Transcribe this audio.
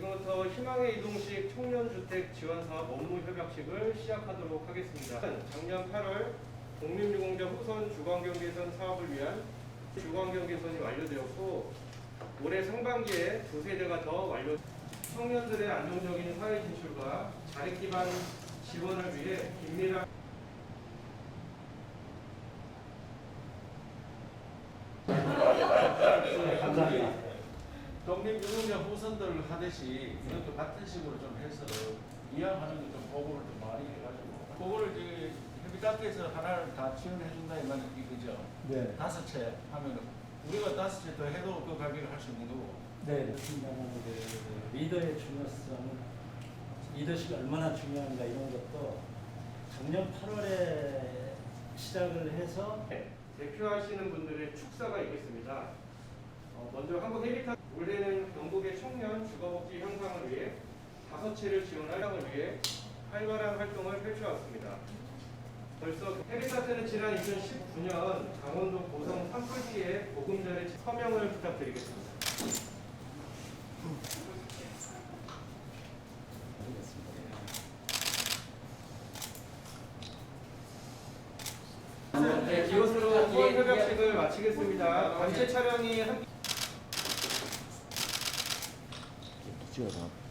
지금부터 희망의 이동식 청년주택 지원사업 업무 협약식을 시작하도록 하겠습니다. 작년 8월 독립유공자 후선 주거환경 개선 사업을 위한 주거환경 개선이 완료되었고 올해 상반기에 두 세대가 더 완료. 청년들의 안정적인 사회 진출과 자립 기반 지원을 위해 긴밀한 감사합니다. 독립유공자 후손들 하듯이 이것도 같은 식으로 좀 해서 이양하는 게좀 보고를 좀 많이 해가지고 그거를 이제 협의단계에서 하나를 다 지원해 준다 이 말이 그죠? 네. 다섯 채 하면은 우리가 다섯 채 더 해도 그 가격을 할 수 있는 거고 네, 그렇습니다만 그 리더의 중요성, 리더십이 얼마나 중요한가 이런 것도 작년 8월에 시작을 해서 대표하시는 분들의 축사가 있겠습니다. 어, 먼저 한국 헤비타 올해는 경북의 청년 주거복지 향상을 위해 다섯 채를 지원하려을 위해 활발한 활동을 펼쳐왔습니다. 벌써 헤비타트는 지난 2019년 강원도 고성 산불시에 보금자리 서명을 부탁드리겠습니다. 네, 이것으로 후원 협약식을 마치겠습니다. 단체 촬영이 한 찍어서 나